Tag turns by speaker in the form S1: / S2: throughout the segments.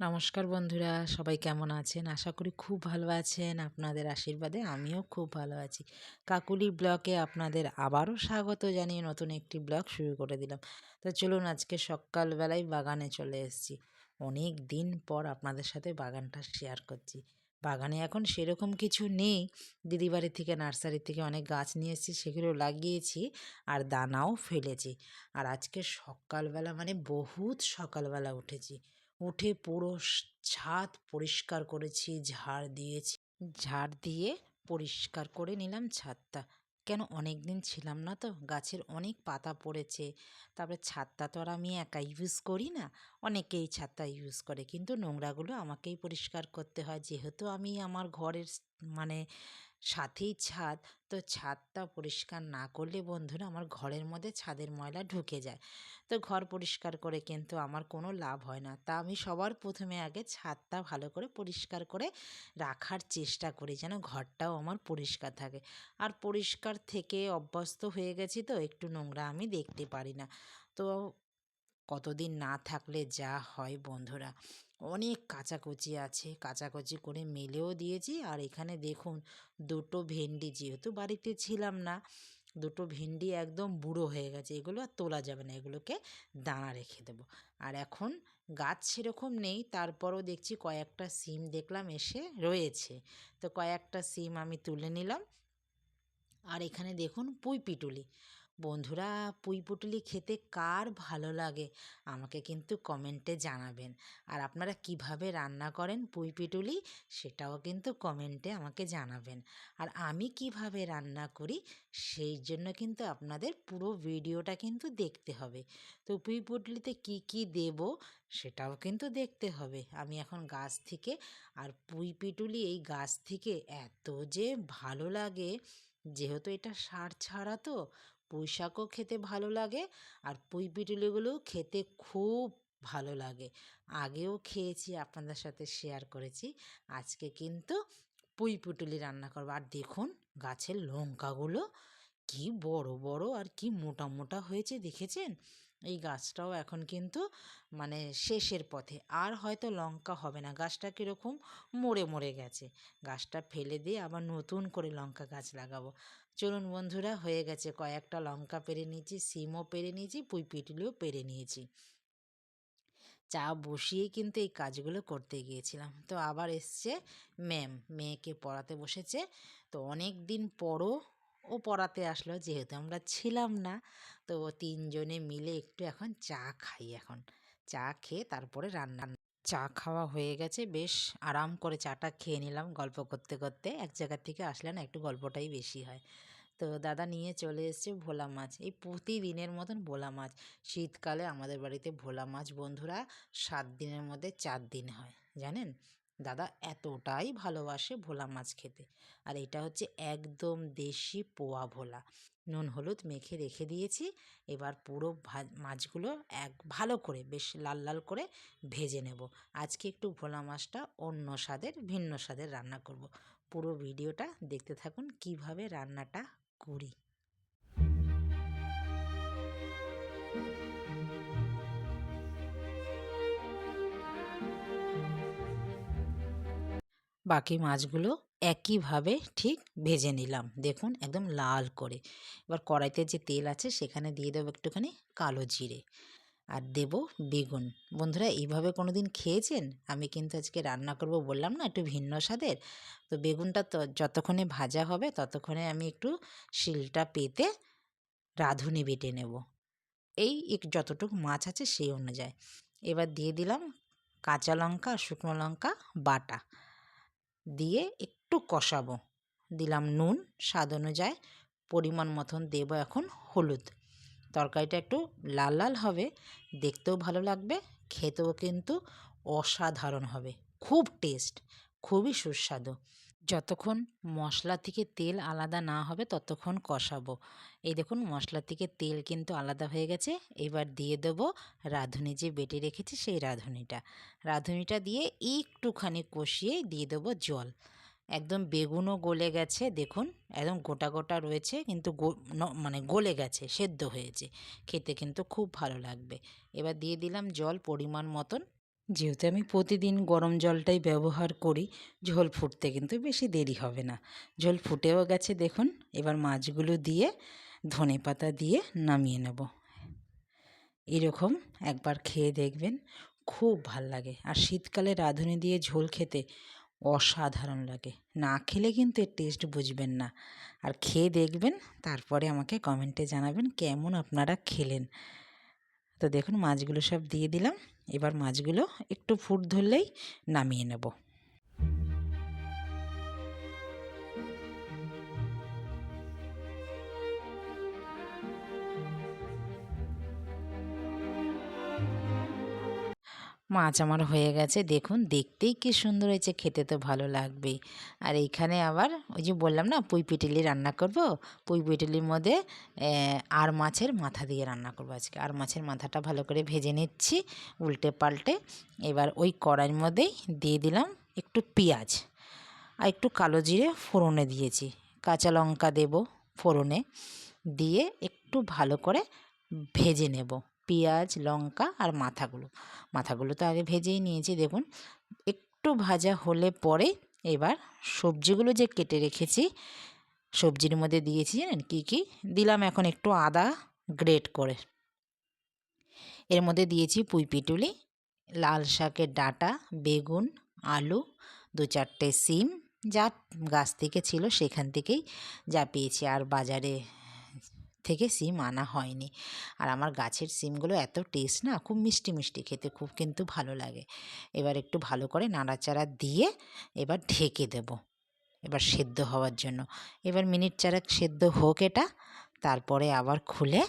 S1: নমস্কার বন্ধুরা, সবাই কেমন আছেন? আশা করি খুব ভালো আছেন। আপনাদের আশীর্বাদে আমিও খুব ভালো আছি। কাকুলি ব্লকে আপনাদের আবারও স্বাগত জানিয়ে নতুন একটি ব্লগ শুরু করে দিলাম। তো চলুন আজকে সকালবেলায় বাগানে চলে এসেছি। অনেক দিন পর আপনাদের সাথে বাগানটা শেয়ার করছি। বাগানে এখন সেরকম কিছু নেই। দিদি বাড়ি থেকে, নার্সারি থেকে অনেক গাছ নিয়ে এসেছি, সেগুলো লাগিয়েছি আর দানাও ফেলেছি। আর আজকে সকালবেলা মানে বহুত সকালবেলা উঠেছি। উঠে পুরো ছাদ পরিষ্কার করেছি, ঝাড় দিয়েছি। ঝাড় দিয়ে পরিষ্কার করে নিলাম ছাদটা। কেন অনেক দিন ছিলাম না তো, গাছের অনেক পাতা পড়েছে। তারপরে ছাদটা তো আর আমি একা ইউজ করি না, অনেকেই ছাদটা ইউজ করে। কিন্তু নোংরাগুলো আমাকেই পরিষ্কার করতে হয়। যেহেতু আমি আমার ঘরের মানে সাথেই ছাদ। তো ছাদটা পরিষ্কার না করলে বন্ধুরা আমার ঘরের মধ্যে ছাদের ময়লা ঢুকে যায়। তো ঘর পরিষ্কার করে কিন্তু আমার কোনো লাভ হয় না। তা আমি সবার প্রথমে আগে ছাদটা ভালো করে পরিষ্কার করে রাখার চেষ্টা করি যেন ঘরটাও আমার পরিষ্কার থাকে। আর পরিষ্কার থেকে অভ্যস্ত হয়ে গেছি তো একটু নোংরা আমি দেখতে পারি না। তো কতদিন না থাকলে যা হয় বন্ধুরা। অনেক কাচাকুচি আছে, কাচাকুচি করে মেলেও দিয়েছি। আর এখানে দেখুন, দুটো ভেন্ডি যেহেতু বাড়িতে ছিলাম না, দুটো ভেন্ডি একদম বুড়ো হয়ে গেছে। এগুলো আর তোলা যাবে না, এগুলোকে দানা রেখে দেবো। আর এখন গাছ সেরকম নেই, তারপরও দেখছি কয়েকটা সিম দেখলাম এসে রয়েছে। তো কয়েকটা সিম আমি তুলে নিলাম। আর এখানে দেখুন পুঁই পিটুলি। বন্ধুরা, পুঁই পুটুলি খেতে কার ভালো লাগে? আমাকে কিন্তু কমেন্টে জানাবেন। আর আপনারা কীভাবে রান্না করেন পুঁই পিটুলি, সেটাও কিন্তু কমেন্টে আমাকে জানাবেন। আর আমি কীভাবে রান্না করি, সেই জন্য কিন্তু আপনাদের পুরো ভিডিওটা কিন্তু দেখতে হবে। তো পুঁই পুটলিতে কী কী দেব, সেটাও কিন্তু দেখতে হবে। আমি এখন গাছ থেকে, আর পুঁই পিটুলি এই গাছ থেকে এত যে ভালো লাগে, যেহেতু এটা সার ছাড়া তো পুঁই শাকও খেতে ভালো লাগে আর পুঁই পিটুলিগুলোও খেতে খুব ভালো লাগে। আগেও খেয়েছি, আপনাদের সাথে শেয়ার করেছি। আজকে কিন্তু পুঁই পুটুলি রান্না করব। আর দেখুন, গাছের লঙ্কাগুলো কি বড় বড় আর কি মোটা মোটা হয়েছে, দেখেছেন? এই গাছটাও এখন কিন্তু মানে শেষের পথে। আর হয়তো লঙ্কা হবে না। গাছটা কীরকম মরে মরে গেছে। গাছটা ফেলে দিয়ে আবার নতুন করে লঙ্কা গাছ লাগাবো। চলুন বন্ধুরা, হয়ে গেছে কয়েকটা লঙ্কা পেরে নিয়েছি, সিমও পেরে নিয়েছি পুঁই পিটুলিও পেরে নিয়েছি। চা বসিয়ে কিন্তু এই কাজগুলো করতে গিয়েছিলাম। তো আবার এসছে ম্যাম, মেয়েকে পড়াতে বসেছে। তো অনেক দিন পরও ও পড়াতে আসলো, যেহেতু আমরা ছিলাম না। তো তিনজনে মিলে একটু এখন চা খাই এখন। চা খেয়ে তারপরে রান্না চা খাওয়া হয়ে গেছে, বেশ আরাম করে চাটা খেয়ে নিলাম গল্প করতে করতে। এক জায়গা থেকে আসলে না একটু গল্পটাই বেশি হয়। তো দাদা নিয়ে চলে এসছে ভোলা মাছ। এই প্রতিদিনের মতন ভোলা মাছ। শীতকালে আমাদের বাড়িতে ভোলা মাছ বন্ধুরা সাত দিনের মধ্যে চার দিন হয়, জানেন? দাদা এতটাই ভালোবাসে ভোলা মাছ খেতে। আর এটা হচ্ছে একদম দেশি পোয়া ভোলা। নুন, হলুদ মেখে রেখে দিয়েছি। এবার পুরো মাছগুলো এক, ভালো করে বেশ লাল লাল করে ভেজে নেব। আজকে একটু ভোলা মাছটা অন্য স্বাদের, ভিন্ন স্বাদের রান্না করব। পুরো ভিডিওটা দেখতে থাকুন কীভাবে রান্নাটা করি। বাকি মাছগুলো একইভাবে ঠিক ভেজে নিলাম। দেখুন একদম লাল করে। এবার কড়াইতে যে তেল আছে সেখানে দিয়ে দেবো একটুখানি কালো জিরে আর দেব বেগুন। বন্ধুরা এইভাবে কোনো দিন খেয়েছেন? আমি কিন্তু আজকে রান্না করব বললাম না একটু ভিন্ন স্বাদের। তো বেগুনটা তো যতক্ষণে ভাজা হবে ততক্ষণে আমি একটু শিলটা পেতে রাঁধুনি বেটে নেব। এই এক যতটুকু মাছ আছে সেই অনুযায়ী। এবার দিয়ে দিলাম কাঁচা লঙ্কা, শুকনো লঙ্কা, বাটা। দিয়ে একটু কষাবো। দিলাম নুন, স্বাদ অনুযায়ী। পরিমাণ মতন দেব এখন হলুদ। তরকারিটা একটু লাল লাল হবে, দেখতেও ভালো লাগবে, খেতেও কিন্তু অসাধারণ হবে। খুব টেস্ট, খুবই সুস্বাদু। যতক্ষণ মশলা থেকে তেল আলাদা না হবে, ততক্ষণ কষাবো। এই দেখুন, মশলা থেকে তেল কিন্তু আলাদা হয়ে গেছে। এবার দিয়ে দেবো রাঁধুনি যে বেটে রেখেছি, সেই রাঁধুনিটা। রাঁধুনিটা দিয়ে একটুখানি কষিয়ে দিয়ে দেবো জল। একদম বেগুনও গলে গেছে, দেখুন, একদম গোটা গোটা রয়েছে, কিন্তু মানে গলে গেছে, সেদ্ধ হয়েছে। খেতে কিন্তু খুব ভালো লাগবে। এবার দিয়ে দিলাম জল পরিমাণ মতন। যেহেতু আমি প্রতিদিন গরম জলটাই ব্যবহার করি, ঝোল ফুটতে কিন্তু বেশি দেরি হবে না। ঝোল ফুটেও গেছে দেখুন, এবার মাছগুলো দিয়ে ধনে পাতা দিয়ে নামিয়ে নেব। এরকম একবার খেয়ে দেখবেন, খুব ভালো লাগে। আর শীতকালে রাঁধুনি দিয়ে ঝোল খেতে অসাধারণ লাগে। না খেলে কিন্তু এর টেস্ট বুঝবেন না। আর খেয়ে দেখবেন, তারপরে আমাকে কমেন্টে জানাবেন কেমন আপনারা খেলেন। তো দেখুন মাছগুলো সব দিয়ে দিলাম। এবার মাছগুলো একটু ফুট ধরলেই নামিয়ে নেব। মাছ আমার হয়ে গেছে। দেখুন, দেখতেই কি সুন্দর হয়েছে, খেতে তো ভালো লাগবেই আর এইখানে আবার ওই যে বললাম না, পুঁই পিটিলি রান্না করব। পুঁই পিটিলির মধ্যে আর মাছের মাথা দিয়ে রান্না করব আজকে। আর মাছের মাথাটা ভালো করে ভেজে নিচ্ছি, উল্টে পাল্টে। এবার ওই কড়াইয়ের মধ্যেই দিয়ে দিলাম একটু পেঁয়াজ আর একটু কালো জিরে ফোড়নে দিয়েছি। কাঁচা লঙ্কা দেব ফোড়নে। দিয়ে একটু ভালো করে ভেজে নেব। পেঁয়াজ, লঙ্কা আর মাথাগুলো। মাথাগুলো তো আগে ভেজেই নিয়েছি, দেখুন। একটু ভাজা হলে পরে এবার সবজিগুলো যে কেটে রেখেছি, সবজির মধ্যে দিয়েছি জানেন কী কী? দিলাম এখন একটু আদা গ্রেট করে। এর মধ্যে দিয়েছি পুঁই পিটুলি, লাল শাকের ডাটা, বেগুন, আলু, দু চারটে সিম, যা গাছ থেকে ছিল সেখান থেকেই যা পেয়েছি আর বাজারে থেকে সিম আনা হয়নি। আর আমার গাছের সিমগুলো এত টেস্ট না, খুব মিষ্টি মিষ্টি খেতে, খুব কিন্তু ভালো লাগে। এবার একটু ভালো করে নাড়াচাড়া দিয়ে এবার ঢেকে দেব, এবার সেদ্ধ হওয়ার জন্য। এবার মিনিট চারেক সেদ্ধ হোক এটা, তারপরে আবার খুলে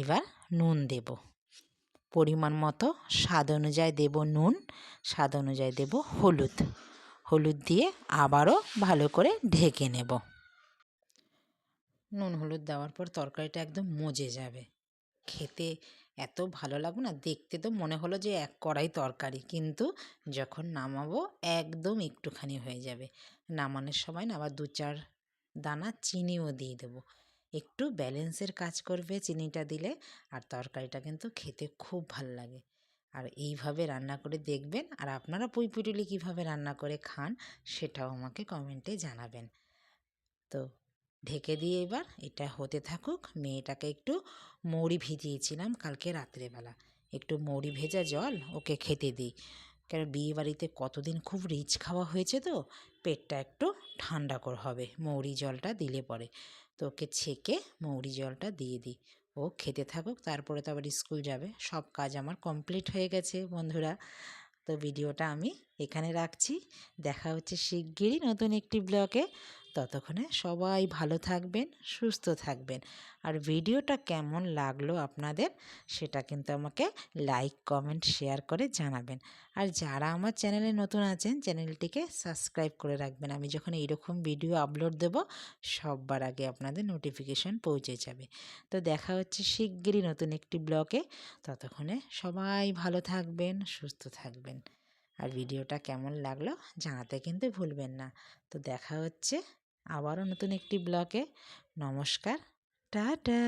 S1: এবার নুন দেব। পরিমাণ মতো, স্বাদ অনুযায়ী দেব নুন, স্বাদ অনুযায়ী দেব হলুদ। হলুদ দিয়ে আবারও ভালো করে ঢেকে নেব। নুন, হলুদ দেওয়ার পর তরকারিটা একদম মজে যাবে। খেতে এত ভালো লাগবে না, দেখতে তো মনে হলো যে এক কড়াই তরকারি, কিন্তু যখন নামাবো একদম একটুখানি হয়ে যাবে। নামানোর সময় না আবার দু চার দানা চিনিও দিয়ে দেবো। একটু ব্যালেন্সের কাজ করবে চিনিটা দিলে, আর তরকারিটা কিন্তু খেতে খুব ভালো লাগে। আর এইভাবে রান্না করে দেখবেন, আর আপনারা পুঁই পুটুলি কীভাবে রান্না করে খান, সেটাও আমাকে কমেন্টে জানাবেন। তো ঢেকে দিয়ে এবার এটা হতে থাকুক। মেয়েটাকে একটু মৌরি ভিজিয়েছিলাম কালকে রাত্রেবেলা। একটু মৌরি ভেজা জল ওকে খেতে দিই। কেন বিয়ে বাড়িতে কতদিন খুব রিচ খাওয়া হয়েছে তো, পেটটা একটু ঠান্ডা কর হবে, মৌরি জলটা দিলে পরে। তো ওকে ছেঁকে মৌরি জলটা দিয়ে দিই। ও খেতে থাকুক, তারপরে তো আবার স্কুল যাবে। সব কাজ আমার কমপ্লিট হয়ে গেছে, বন্ধুরা। তো ভিডিওটা আমি এখানে রাখছি। দেখা হচ্ছে শিগগিরই নতুন একটি ব্লগে। ততক্ষণে সবাই ভালো থাকবেন, সুস্থ থাকবেন। আর ভিডিওটা কেমন লাগল আপনাদের সেটা কিন্তু আমাকে লাইক কমেন্ট শেয়ার করে জানাবেন। আর যারা আমার চ্যানেলে নতুন আছেন, চ্যানেলটিকে সাবস্ক্রাইব করে রাখবেন। আমি যখন এইরকম ভিডিও আপলোড দেব, সববার আগে আপনাদের নোটিফিকেশান পৌঁছে যাবে। তো দেখা হচ্ছে শিগগিরই নতুন একটি ব্লগে ততক্ষণে সবাই ভালো থাকবেন, সুস্থ থাকবেন। আর ভিডিওটা কেমন লাগল জানাতে কিন্তু ভুলবেন না। তো দেখা হচ্ছে আবারও নতুন একটি ব্লকে নমস্কার টাটা।